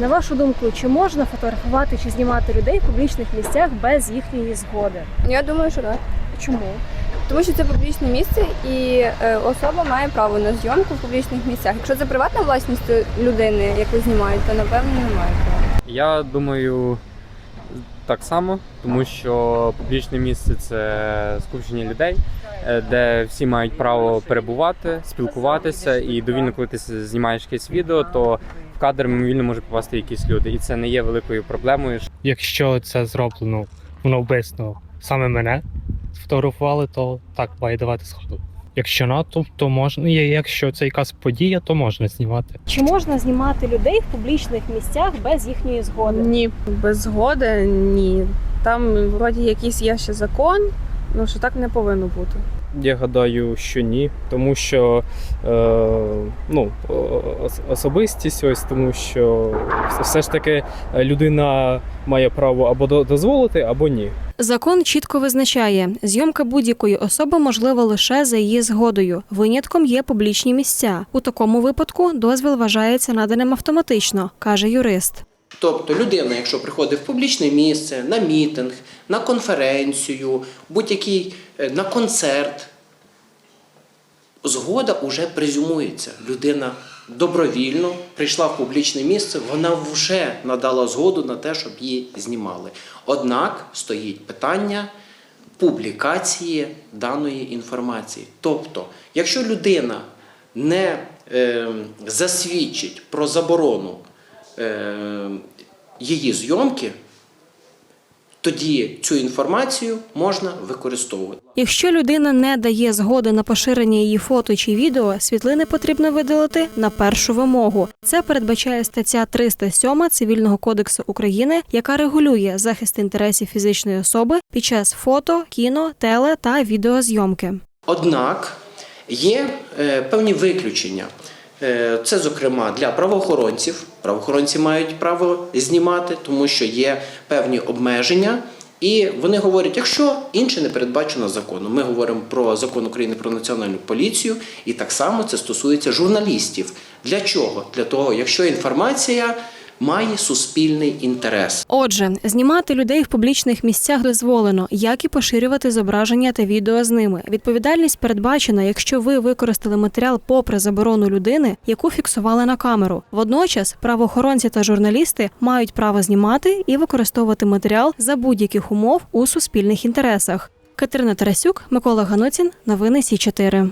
На вашу думку, чи можна фотографувати чи знімати людей в публічних місцях без їхньої згоди? Я думаю, що так. Чому? Тому що це публічне місце, і е, особа має право на зйомку в публічних місцях. Якщо це приватна власність людини, яку знімають, то напевно немає права. Я думаю, так само, тому що публічне місце це скупчення людей, е, де всі мають право перебувати, спілкуватися, і довільно, коли ти знімаєш якесь відео, то кадр мимовільно може попасти якісь люди, і це не є великою проблемою. Якщо це зроблено навмисно саме мене сфотографували, то так має давати згоду. Якщо на то, то можна. і Якщо це якась подія, то можна знімати. Чи можна знімати людей в публічних місцях без їхньої згоди? Ні, без згоди ні. Там вроді якийсь є ще закон, ну що так не повинно бути. Я гадаю, що ні, тому що е, ну, особистість, ось тому що все- ж таки е, людина має право або дозволити, або ні. Закон чітко визначає, зйомка будь-якої особи можлива лише за її згодою. Винятком є публічні місця. У такому випадку дозвіл вважається наданим автоматично, каже юрист. Тобто людина, якщо приходить в публічне місце, на мітинг, на конференцію, будь-який е, на концерт, згода вже презюмується. Людина добровільно прийшла в публічне місце, вона вже надала згоду на те, щоб її знімали. Однак стоїть питання публікації даної інформації. Тобто, якщо людина не е, засвідчить про заборону її зйомки, тоді цю інформацію можна використовувати. Якщо людина не дає згоди на поширення її фото чи відео, світлини потрібно видалити на першу вимогу. Це передбачає стаття 307 Цивільного кодексу України, яка регулює захист інтересів фізичної особи під час фото, кіно, теле та відеозйомки. Однак є е, певні виключення. Е, Це, зокрема, для правоохоронців. Правоохоронці мають право знімати, тому що є певні обмеження. І вони говорять, якщо інше не передбачено законом. Ми говоримо про закон України про національну поліцію, і так само це стосується журналістів. Для чого? Для того, якщо інформація має суспільний інтерес. Отже, знімати людей в публічних місцях дозволено, як і поширювати зображення та відео з ними. Відповідальність передбачена, якщо ви використали матеріал попри заборону людини, яку фіксували на камеру. Водночас правоохоронці та журналісти мають право знімати і використовувати матеріал за будь-яких умов у суспільних інтересах. Катерина Тарасюк, Микола Гануцін, новини Сі 4